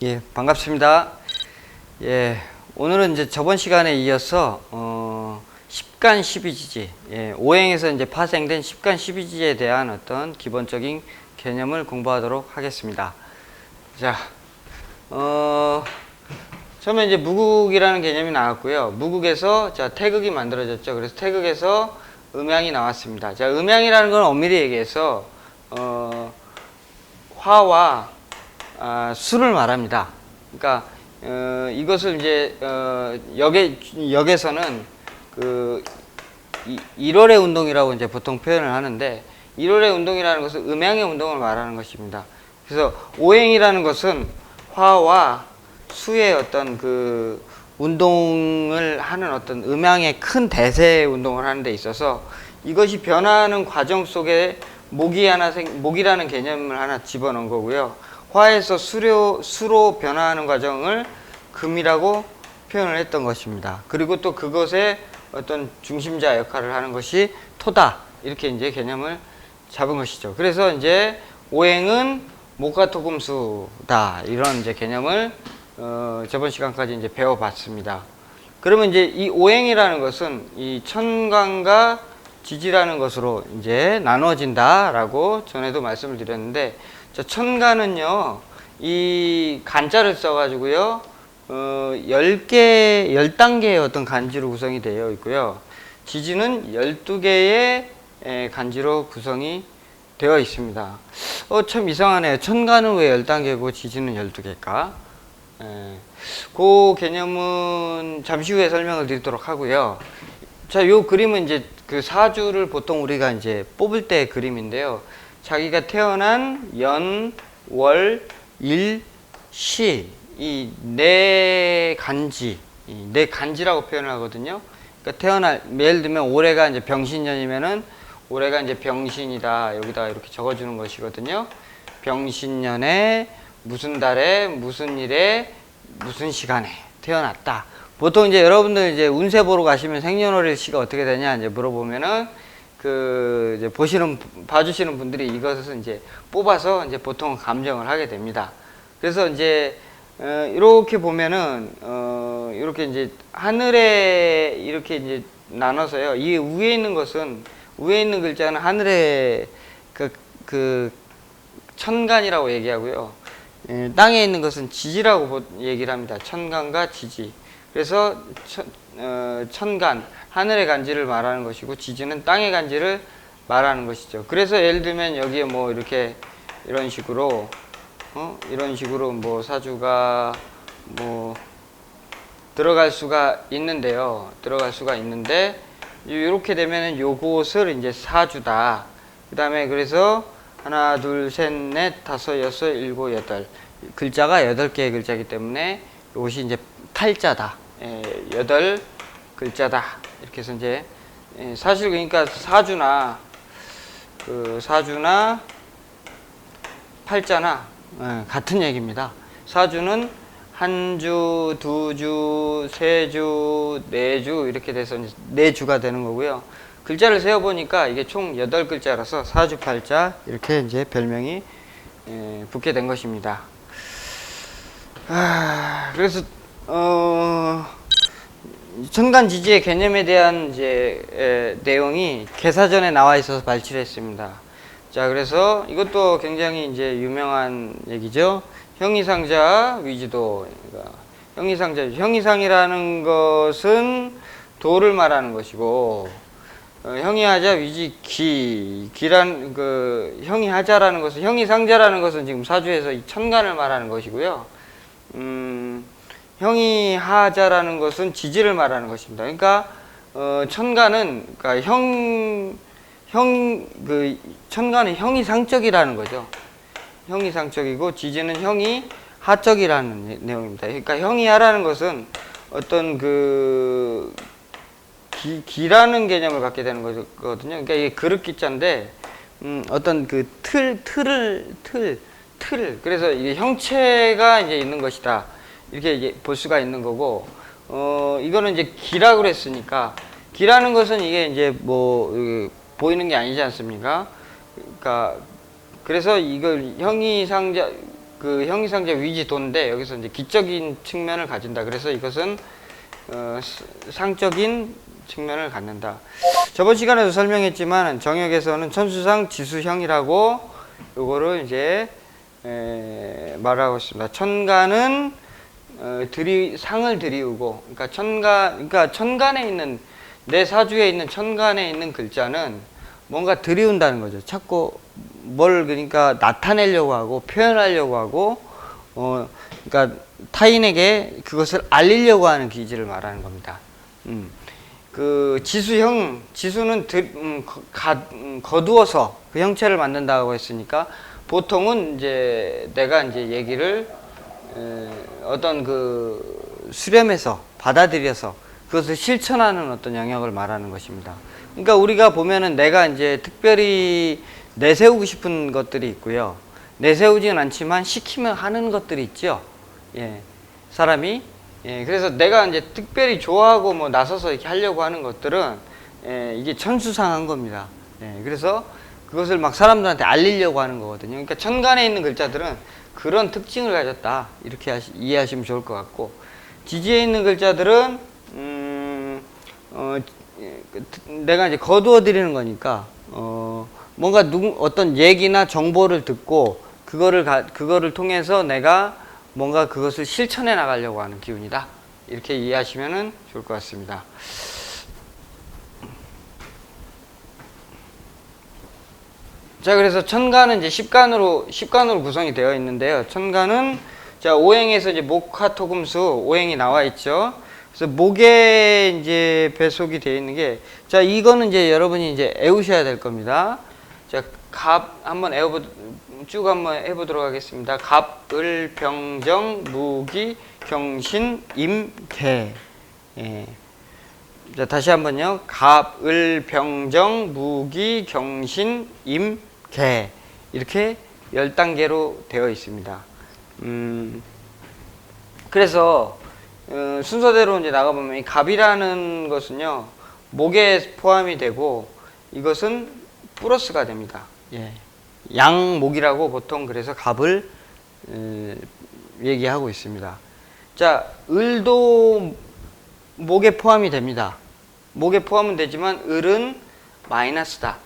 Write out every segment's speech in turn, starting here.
예, 반갑습니다. 예, 오늘은 이제 저번 시간에 이어서 어, 10간 12지지, 예, 오행에서 이제 파생된 10간 12지지에 대한 어떤 기본적인 개념을 공부하도록 하겠습니다. 자, 어, 처음에 이제 무국이라는 개념이 나왔고요. 무국에서 자 태극이 만들어졌죠. 그래서 태극에서 음양이 나왔습니다. 자, 음양이라는 건 엄밀히 얘기해서 어, 화와 아, 수를 말합니다. 그러니까 어, 이것을 이제 어, 역에 역에서는 그 이, 1월의 운동이라고 이제 보통 표현을 하는데 1월의 운동이라는 것은 음양의 운동을 말하는 것입니다. 그래서 오행이라는 것은 화와 수의 어떤 그 운동을 하는 어떤 음양의 큰 대세 운동을 하는 데 있어서 이것이 변화하는 과정 속에 목이 하나 생, 목이라는 개념을 하나 집어넣은 거고요. 화에서 수료, 수로 변화하는 과정을 금이라고 표현을 했던 것입니다. 그리고 또 그것의 어떤 중심자 역할을 하는 것이 토다. 이렇게 이제 개념을 잡은 것이죠. 그래서 이제 오행은 목화토금수다. 이런 이제 개념을 어, 저번 시간까지 이제 배워봤습니다. 그러면 이제 이 오행이라는 것은 이 천간과 지지라는 것으로 이제 나눠진다라고 전에도 말씀을 드렸는데 자, 천간은요 이 간자를 써가지고요 어, 10개, 10단계의 어떤 간지로 구성이 되어 있고요 지지는 12개의 에, 간지로 구성이 되어 있습니다 어, 참 이상하네요 천간은 왜 10단계고 지지는 12개일까 예, 그 개념은 잠시 후에 설명을 드리도록 하고요. 자, 요 그림은 이제 그 사주를 보통 우리가 이제 뽑을 때 그림인데요. 자기가 태어난 연, 월, 일, 시, 이 네 간지, 이 네 간지라고 표현을 하거든요. 그러니까 태어날, 예를 들면 올해가 이제 병신년이면은 올해가 이제 병신이다. 여기다가 이렇게 적어주는 것이거든요. 병신년에 무슨 달에 무슨 일에 무슨 시간에 태어났다. 보통 이제 여러분들 이제 운세 보러 가시면 생년월일 시가 어떻게 되냐 이제 물어보면은 그 이제 보시는 봐주시는 분들이 이것을 이제 뽑아서 이제 보통 감정을 하게 됩니다. 그래서 이제 어, 이렇게 보면은 어, 이렇게 이제 하늘에 이렇게 이제 나눠서요. 이 위에 있는 것은 위에 있는 글자는 하늘에 그, 그 천간이라고 얘기하고요. 예, 땅에 있는 것은 지지라고 보- 얘기를 합니다. 천간과 지지. 그래서 천, 어, 천간, 하늘의 간지를 말하는 것이고 지지는 땅의 간지를 말하는 것이죠. 그래서 예를 들면 여기에 뭐 이렇게 이런 식으로 어? 이런 식으로 뭐 사주가 뭐 들어갈 수가 있는데요. 들어갈 수가 있는데 이렇게 되면은 요것을 이제 사주다. 그다음에 그래서 하나, 둘, 셋, 넷, 다섯, 여섯, 일곱, 여덟 글자가 여덟 개의 글자이기 때문에 이것이 이제 팔자다. 예, 여덟 글자다. 이렇게 해서 이제 예, 사실 그러니까 사주나 그 사주나 팔자나 예, 같은 얘기입니다. 사주는 한 주, 두 주, 세 주, 네 주 이렇게 돼서 네 주가 되는 거고요. 글자를 세어 보니까 이게 총 여덟 글자라서 사주 팔자 이렇게 이제 별명이 예, 붙게 된 것입니다. 아, 그래서 어 천간지지의 개념에 대한 이제 에, 내용이 개사전에 나와 있어서 발췌했습니다. 자, 그래서 이것도 굉장히 이제 유명한 얘기죠. 형이상자 위지도. 그러니까 형이상자, 형이상이라는 것은 도를 말하는 것이고, 어, 형이하자 위지 기 기란 그 형이하자라는 것은 형이상자라는 것은 지금 사주에서 이 천간을 말하는 것이고요. 음, 형이 하자라는 것은 지지를 말하는 것입니다. 그러니까 어, 천간은 그러니까 형, 형, 그 천간은 형이 상적이라는 거죠. 형이 상적이고 지지는 형이 하적이라는 내- 내용입니다. 그러니까 형이 하라는 것은 어떤 그 기, 기라는 개념을 갖게 되는 거거든요. 그러니까 이게 그릇 기자인데 음, 어떤 그 틀, 틀을 틀, 틀. 그래서 이게 형체가 이제 있는 것이다. 이렇게 볼 수가 있는 거고 어 이거는 이제 기라고 그랬으니까 기라는 것은 이게 이제 뭐 그, 보이는 게 아니지 않습니까? 그러니까 그래서 이걸 형이상자 그 형이상제 위지도인데 여기서 이제 기적인 측면을 가진다. 그래서 이것은 어, 스- 상적인 측면을 갖는다. 저번 시간에도 설명했지만 정역에서는 천수상 지수형이라고 요거를 이제 에, 말하고 있습니다. 천간은 어, 들이 상을 들이우고, 그러니까 천간, 그러니까 천간에 있는 내 사주에 있는 천간에 있는 글자는 뭔가 들이운다는 거죠. 자꾸 뭘 그러니까 나타내려고 하고 표현하려고 하고, 어, 그러니까 타인에게 그것을 알리려고 하는 기질을 말하는 겁니다. 음. 그 지수형 지수는 들, 음, 거- 가, 음, 거두어서 그 형체를 만든다고 했으니까 보통은 이제 내가 이제 얘기를 에, 어떤 그 수렴해서 받아들여서 그것을 실천하는 어떤 영역을 말하는 것입니다. 그러니까 우리가 보면은 내가 이제 특별히 내세우고 싶은 것들이 있고요. 내세우지는 않지만 시키면 하는 것들이 있죠. 예. 사람이 예, 그래서 내가 이제 특별히 좋아하고 뭐 나서서 이렇게 하려고 하는 것들은 예, 이게 천수상한 겁니다. 예, 그래서 그것을 막 사람들한테 알리려고 하는 거거든요. 그러니까 천간에 있는 글자들은 그런 특징을 가졌다 이렇게 하시, 이해하시면 좋을 것 같고 지지에 있는 글자들은 음, 어, 예, 그 트- 내가 이제 거두어 드리는 거니까 어, 뭔가 누구 어떤 얘기나 정보를 듣고 그거를 가, 그거를 통해서 내가 뭔가 그것을 실천해 나가려고 하는 기운이다. 이렇게 이해하시면 좋을 것 같습니다. 자, 그래서 천간은 이제 십간으로 십간으로 구성이 되어 있는데요. 천간은 자 오행에서 이제 목화토금수 오행이 나와 있죠. 그래서 목에 이제 배속이 되어 있는 게 자 이거는 이제 여러분이 이제 애우셔야 될 겁니다. 자, 갑 한번 애워보 쭉 한번 해보도록 하겠습니다. 갑, 을, 병정, 무기, 경신, 임, 개. 예. 자, 다시 한번요. 갑, 을, 병정, 무기, 경신, 임, 개. 이렇게 10단계로 되어 있습니다. 음, 그래서 어, 순서대로 이제 나가보면 이 갑이라는 것은요. 목에 포함이 되고 이것은 플러스가 됩니다. 예. 양목이라고 보통 그래서 갑을 에, 얘기하고 있습니다. 자, 을도 목에 포함이 됩니다. 목에 포함은 되지만 을은 마이너스다.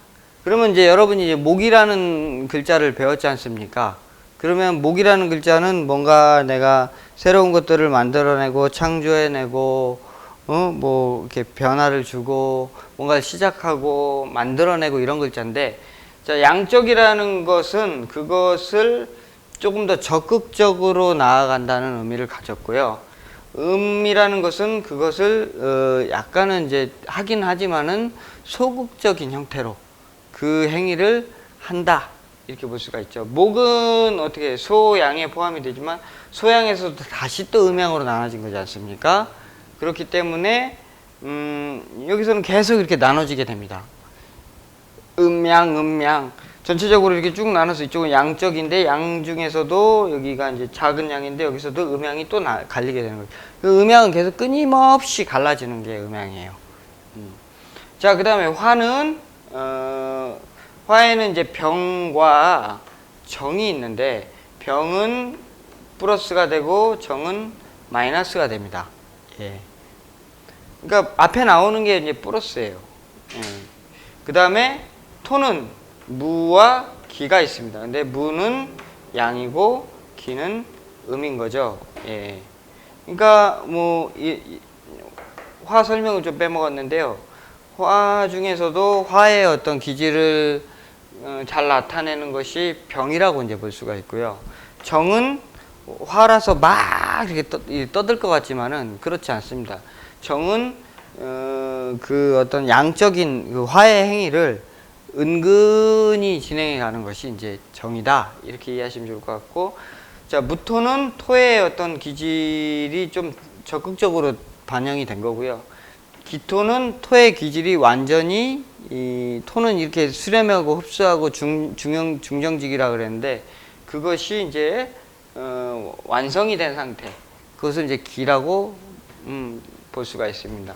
그러면 이제 여러분이 이제 목이라는 글자를 배웠지 않습니까? 그러면 목이라는 글자는 뭔가 내가 새로운 것들을 만들어내고 창조해내고 어 뭐 이렇게 변화를 주고 뭔가를 시작하고 만들어내고 이런 글자인데 자 양적이라는 것은 그것을 조금 더 적극적으로 나아간다는 의미를 가졌고요. 음이라는 것은 그것을 어 약간은 이제 하긴 하지만은 소극적인 형태로 그 행위를 한다 이렇게 볼 수가 있죠. 목은 어떻게 소양에 포함이 되지만 소양에서도 다시 또 음양으로 나눠진 거지 않습니까? 그렇기 때문에 음, 여기서는 계속 이렇게 나눠지게 됩니다. 음양, 음양. 전체적으로 이렇게 쭉 나눠서 이쪽은 양적인데 양 중에서도 여기가 이제 작은 양인데 여기서도 음양이 또 나- 갈리게 되는 거예요. 그 음양은 계속 끊임없이 갈라지는 게 음양이에요. 음. 자, 그 다음에 화는, 어, 화에는 이제 병과 정이 있는데 병은 플러스가 되고 정은 마이너스가 됩니다. 예. 그러니까 앞에 나오는 게 이제 플러스예요. 예. 그 다음에 토는 무와 기가 있습니다. 근데 무는 양이고 기는 음인 거죠. 예. 그러니까 뭐 화 설명을 좀 빼먹었는데요. 화 중에서도 화의 어떤 기질을 어, 잘 나타내는 것이 병이라고 이제 볼 수가 있고요. 정은 화라서 막 이렇게 떠, 이 떠들 것 같지만은 그렇지 않습니다. 정은 어, 그 어떤 양적인 그 화의 행위를 은근히 진행해 가는 것이 이제 정이다 이렇게 이해하시면 좋을 것 같고 자 무토는 토의 어떤 기질이 좀 적극적으로 반영이 된 거고요. 기토는 토의 기질이 완전히 이 토는 이렇게 수렴하고 흡수하고 중, 중형 중정직이라 그랬는데 그것이 이제 어, 완성이 된 상태. 그것을 이제 기라고 음, 볼 수가 있습니다.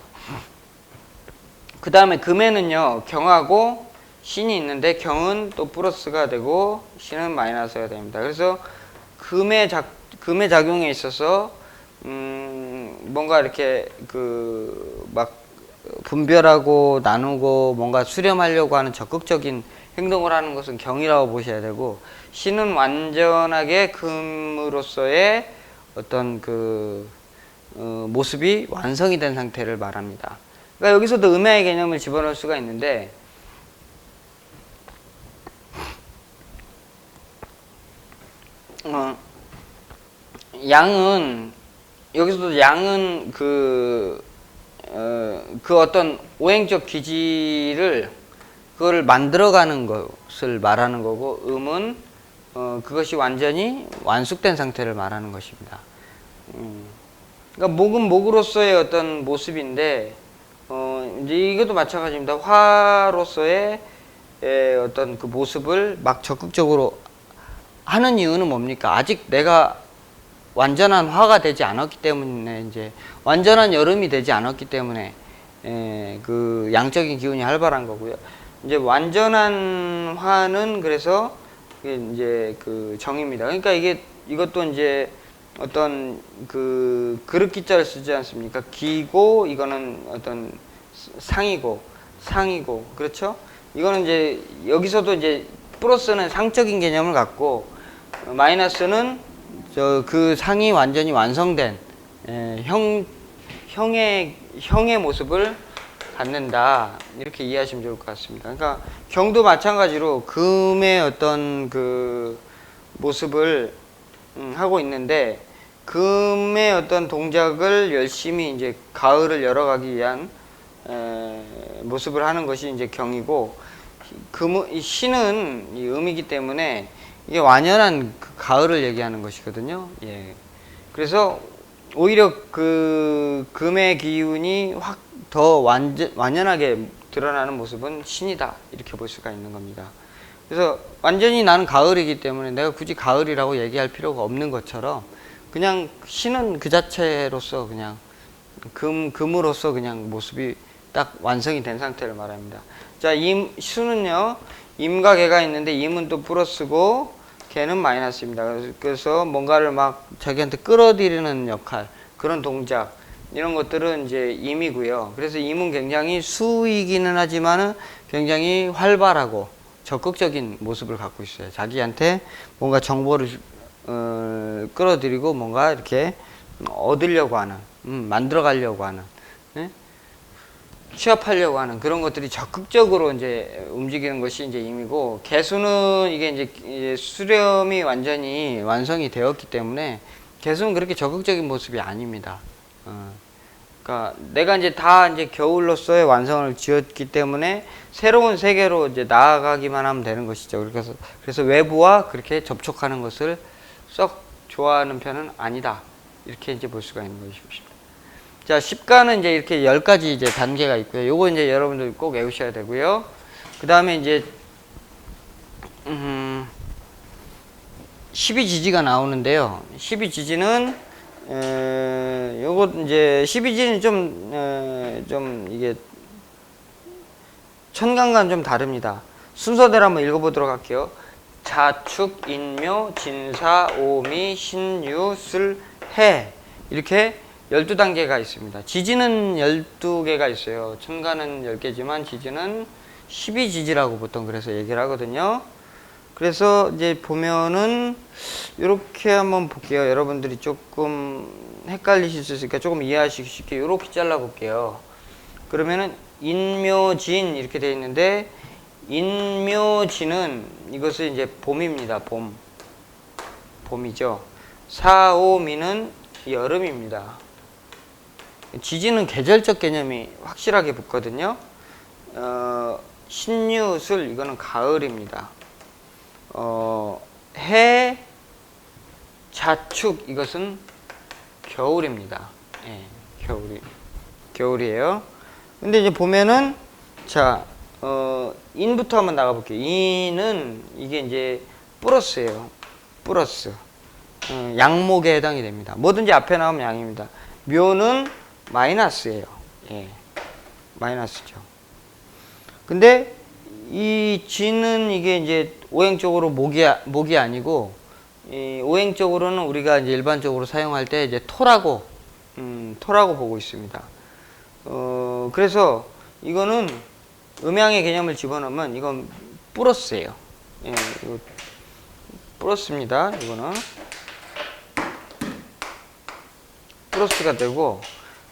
그 다음에 금에는요 경하고 신이 있는데 경은 또 플러스가 되고 신은 마이너스가 됩니다. 그래서 금의 작 금의 작용에 있어서 음 뭔가 이렇게 그 막 분별하고 나누고 뭔가 수렴하려고 하는 적극적인 행동을 하는 것은 경이라고 보셔야 되고 신은 완전하게 금으로서의 어떤 그 어, 모습이 완성이 된 상태를 말합니다. 그러니까 여기서도 음해의 개념을 집어넣을 수가 있는데 어, 양은 여기서도 양은 그, 어, 그 어떤 오행적 기지를 그거를 만들어가는 것을 말하는 거고 음은 어, 그것이 완전히 완숙된 상태를 말하는 것입니다. 음, 그러니까 목은 목으로서의 어떤 모습인데 어, 이제 이것도 마찬가지입니다. 화로서의 에, 어떤 그 모습을 막 적극적으로 하는 이유는 뭡니까? 아직 내가 완전한 화가 되지 않았기 때문에 이제 완전한 여름이 되지 않았기 때문에 에, 그 양적인 기운이 활발한 거고요. 이제 완전한 화는 그래서 이제 그 정입니다. 그러니까 이게 이것도 이제 어떤 그 그릇 기자를 쓰지 않습니까? 기고 이거는 어떤 상이고 상이고 그렇죠? 이거는 이제 여기서도 이제 플러스는 상적인 개념을 갖고 어, 마이너스는 저 그 상이 완전히 완성된 에, 형 형의 형의 모습을 갖는다 이렇게 이해하시면 좋을 것 같습니다. 그러니까 경도 마찬가지로 금의 어떤 그 모습을 음, 하고 있는데 금의 어떤 동작을 열심히 이제 가을을 열어가기 위한 에, 모습을 하는 것이 이제 경이고 금, 이 신은 이 음이기 때문에 이게 완연한 그 가을을 얘기하는 것이거든요. 예. 그래서 오히려 그 금의 기운이 확 더 완전, 완연하게 드러나는 모습은 신이다. 이렇게 볼 수가 있는 겁니다. 그래서 완전히 나는 가을이기 때문에 내가 굳이 가을이라고 얘기할 필요가 없는 것처럼 그냥 신은 그 자체로서 그냥 금, 금으로서 그냥 모습이 딱 완성이 된 상태를 말합니다. 자, 임, 수는요, 임과 개가 있는데 임은 또 플러스고 개는 마이너스입니다. 그래서- 뭔가를 막 자기한테 끌어들이는 역할, 그런 동작, 이런 것들은 이제 임이고요. 그래서 임은 굉장히 수이기는 하지만은 굉장히 활발하고 적극적인 모습을 갖고 있어요. 자기한테 뭔가 정보를 어, 끌어들이고 뭔가 이렇게 얻으려고 하는, 음, 만들어 가려고 하는, 예? 취업하려고 하는 그런 것들이 적극적으로 이제 움직이는 것이 이제 임이고 개수는 이게 이제 수렴이 완전히 완성이 되었기 때문에 개수는 그렇게 적극적인 모습이 아닙니다. 어. 그러니까 내가 이제 다 이제 겨울로서의 완성을 지었기 때문에 새로운 세계로 이제 나아가기만 하면 되는 것이죠. 그래서 그래서 외부와 그렇게 접촉하는 것을 썩 좋아하는 편은 아니다. 이렇게 이제 볼 수가 있는 것입니다. 자, 십가는 이제 이렇게 열 가지 이제 단계가 있고요. 요거 이제 여러분들 꼭 외우셔야 되고요. 그 다음에 이제, 음, 12지지가 나오는데요. 12지지는, 에, 요거 이제 12지는 좀, 에, 좀 이게 천간과는 좀 다릅니다. 순서대로 한번 읽어보도록 할게요. 자축, 인묘, 진사, 오미, 신유, 슬, 해. 이렇게 12단계가 있습니다. 지지는 12개가 있어요. 천간은 10개지만 지지는 12지지라고 보통 그래서 얘기를 하거든요. 그래서 이제 보면은 이렇게 한번 볼게요. 여러분들이 조금 헷갈리실 수 있으니까 조금 이해하시기 쉽게 이렇게 잘라 볼게요. 그러면은 인묘진 이렇게 되어 있는데 인묘진은 이것은 이제 봄입니다. 봄. 봄이죠. 사오미는 여름입니다. 지지는 계절적 개념이 확실하게 붙거든요. 어, 신유술 이거는 가을입니다. 어, 해 자축 이것은 겨울입니다. 예, 겨울이 겨울이에요. 근데 이제 보면은 자, 어, 인부터 한번 나가 볼게요. 인은 이게 이제 플러스예요. 플러스. 어, 양목에 해당이 됩니다. 뭐든지 앞에 나오면 양입니다. 묘는 마이너스예요. 예. 마이너스죠. 근데 이 쥐는 이게 이제 오행적으로 목이 아- 목이 아니고 이 오행적으로는 우리가 이제 일반적으로 사용할 때 이제 토라고 음, 토라고 보고 있습니다. 어, 그래서 이거는 음양의 개념을 집어넣으면 이건 플러스예요. 예, 이거 플러스입니다. 이거는 플러스가 되고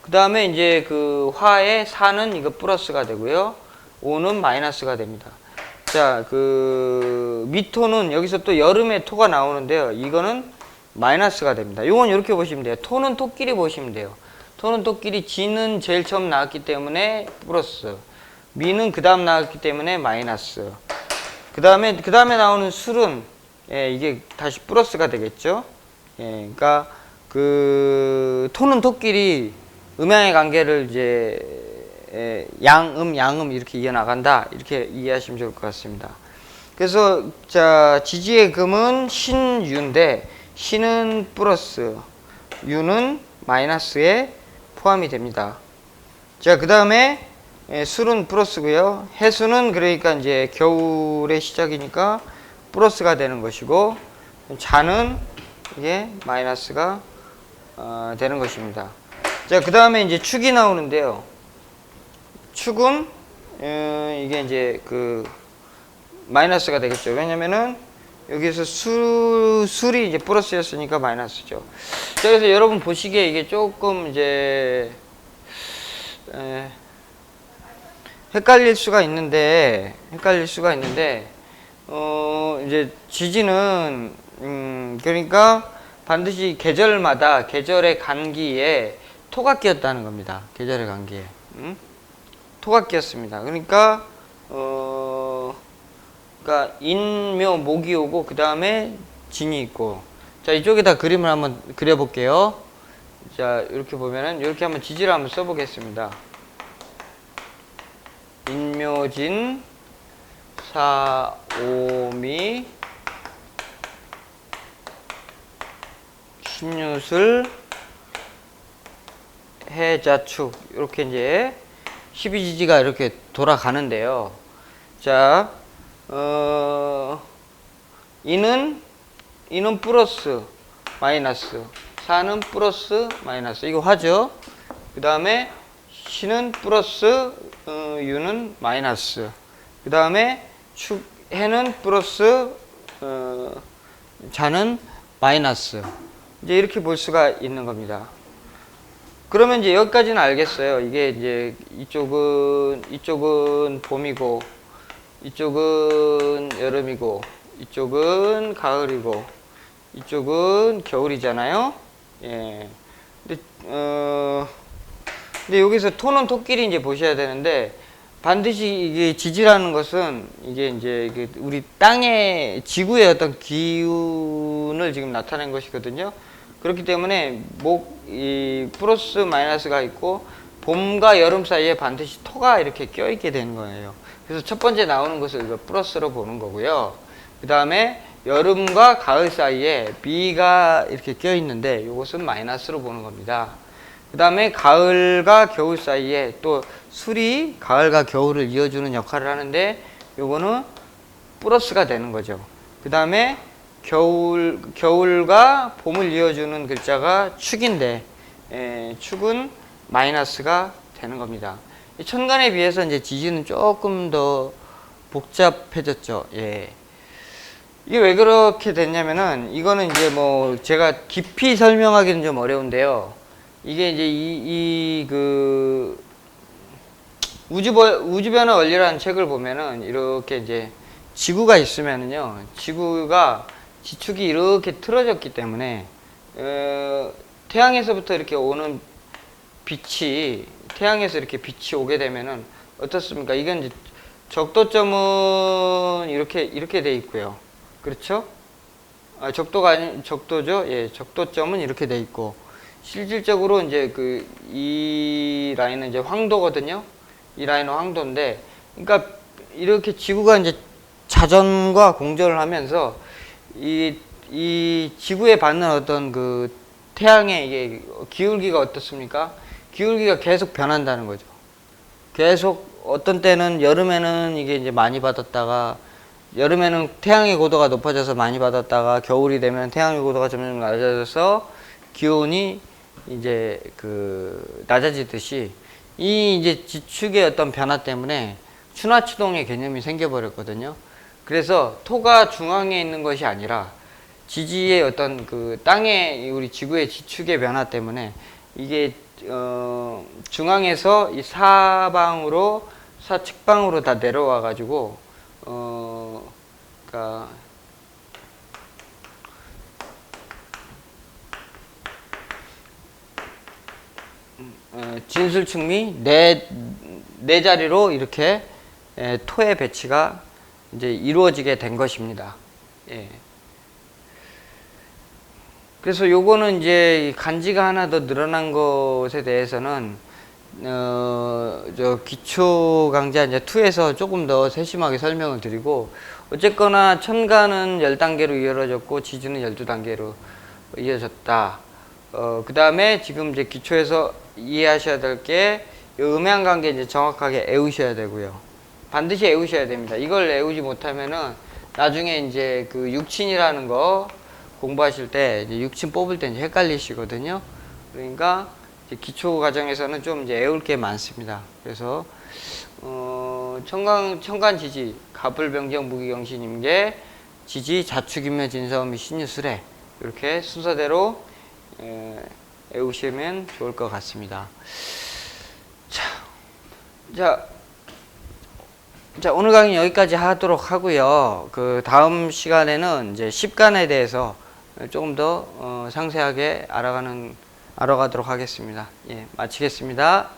그 다음에 이제 그 화의 4는 이거 플러스가 되고요. 5는 마이너스가 됩니다. 자, 그 미토는 여기서 또 여름에 토가 나오는데요. 이거는 마이너스가 됩니다. 이건 이렇게 보시면 돼요. 토는 토끼리 보시면 돼요. 토는 토끼리 지는 제일 처음 나왔기 때문에 플러스. 미는 그 다음 나왔기 때문에 마이너스. 그 다음에 그 다음에 나오는 술은 예, 이게 다시 플러스가 되겠죠. 예, 그러니까 그 토는 토끼리 음양의 관계를 이제 예, 양음 양음 이렇게 이어 나간다 이렇게 이해하시면 좋을 것 같습니다. 그래서 자 지지의 금은 신유인데 신은 플러스 유는 마이너스에 포함이 됩니다. 자 그 다음에 예, 술은 플러스고요. 해수는 그러니까 이제 겨울의 시작이니까 플러스가 되는 것이고 자는 이게 마이너스가 어, 되는 것입니다. 자, 그 다음에 이제 축이 나오는데요. 축은 어, 이게 이제 그 마이너스가 되겠죠. 왜냐면은 여기서 수, 술이 이제 플러스였으니까 마이너스죠. 자, 그래서 여러분 보시기에 이게 조금 이제 에, 헷갈릴 수가 있는데 헷갈릴 수가 있는데 어 이제 지지는 음 그러니까 반드시 계절마다 계절의 간기에 토가 끼었다는 겁니다. 계절의 음? 토가 끼었습니다. 그러니까 어 그러니까 인묘 목이 오고 그 다음에 진이 있고 자 이쪽에다 그림을 한번 그려볼게요. 자 이렇게 보면은 이렇게 한번 지지를 한번 써보겠습니다. 인묘진 사오미 신유술 해자축 이렇게 이제 12지지가 이렇게 돌아가는데요. 자, 어, 이는 이는 플러스 마이너스 4는 플러스 마이너스 이거 화죠. 그 다음에 신은 플러스 어, 유는 마이너스. 그 다음에 축 해는 플러스 어, 자는 마이너스. 이제 이렇게 볼 수가 있는 겁니다. 그러면 이제 여기까지는 알겠어요. 이게 이제 이쪽은 이쪽은 봄이고 이쪽은 여름이고 이쪽은 가을이고 이쪽은 겨울이잖아요. 예. 근데 어 근데 여기서 토는 토끼리 이제 보셔야 되는데 반드시 이게 지지라는 것은 이게 이제 이게 우리 땅의 지구의 어떤 기운을 지금 나타낸 것이거든요. 그렇기 때문에 목 이 플러스 마이너스가 있고 봄과 여름 사이에 반드시 토가 이렇게 껴있게 되는 거예요. 그래서 첫 번째 나오는 것을 플러스로 보는 거고요. 그 다음에 여름과 가을 사이에 B가 이렇게 껴있는데 이것은 마이너스로 보는 겁니다. 그 다음에 가을과 겨울 사이에 또 술이 가을과 겨울을 이어주는 역할을 하는데 요거는 플러스가 되는 거죠. 그 다음에 겨울, 겨울과 봄을 이어주는 글자가 축인데, 에, 축은 마이너스가 되는 겁니다. 이 천간에 비해서 이제 지지는 조금 더 복잡해졌죠. 예. 이게 왜 그렇게 됐냐면은, 이거는 이제 뭐, 제가 깊이 설명하기는 좀 어려운데요. 이게 이제 이, 이, 그, 우주, 우주 변화 원리라는 책을 보면은, 이렇게 이제 지구가 있으면은요, 지구가 지축이 이렇게 틀어졌기 때문에 어, 태양에서부터 이렇게 오는 빛이 태양에서 이렇게 빛이 오게 되면은 어떻습니까? 이건 이제 적도점은 이렇게 이렇게 돼 있고요. 그렇죠? 아, 적도가 아니 적도죠. 예, 적도점은 이렇게 돼 있고 실질적으로 이제 그 이 라인은 이제 황도거든요. 이 라인은 황도인데, 그러니까 이렇게 지구가 이제 자전과 공전을 하면서 이, 이 지구에 받는 어떤 그 태양의 이게 기울기가 어떻습니까? 기울기가 계속 변한다는 거죠. 계속 어떤 때는 여름에는 이게 이제 많이 받았다가 여름에는 태양의 고도가 높아져서 많이 받았다가 겨울이 되면 태양의 고도가 점점 낮아져서 기온이 이제 그 낮아지듯이 이 이제 지축의 어떤 변화 때문에 추나추동의 개념이 생겨버렸거든요. 그래서 토가 중앙에 있는 것이 아니라 지지의 어떤 그 땅의 우리 지구의 지축의 변화 때문에 이게 어 중앙에서 이 사방으로 사측방으로 다 내려와 가지고 어 그러니까 어, 진술층미 네, 네 자리로 이렇게 에, 토의 배치가 이제 이루어지게 된 것입니다. 예. 그래서 요거는 이제 이 간지가 하나 더 늘어난 것에 대해서는 어, 저 기초 강좌 이제 2에서 조금 더 세심하게 설명을 드리고 어쨌거나 천간은 10단계로 이어졌고 지주는 12단계로 이어졌다. 어, 그 다음에 지금 이제 기초에서 이해하셔야 될 게 음양 관계 이제 정확하게 애우셔야 되고요. 반드시 애우셔야 됩니다. 이걸 애우지 못하면은 나중에 이제 그 육친이라는 거 공부하실 때 이제 육친 뽑을 때 이제 헷갈리시거든요. 그러니까 기초 과정에서는 좀 이제 애울 게 많습니다. 그래서 어, 청간 청간 지지 갑을 병정 무기경신 임계 지지 자축이며 진서음이 신유술에 이렇게 순서대로 에, 애우시면 좋을 것 같습니다. 자, 자, 자 오늘 강의 여기까지 하도록 하고요. 그 다음 시간에는 이제 십간에 대해서 조금 더 어, 상세하게 알아가는 알아가도록 하겠습니다. 예, 마치겠습니다.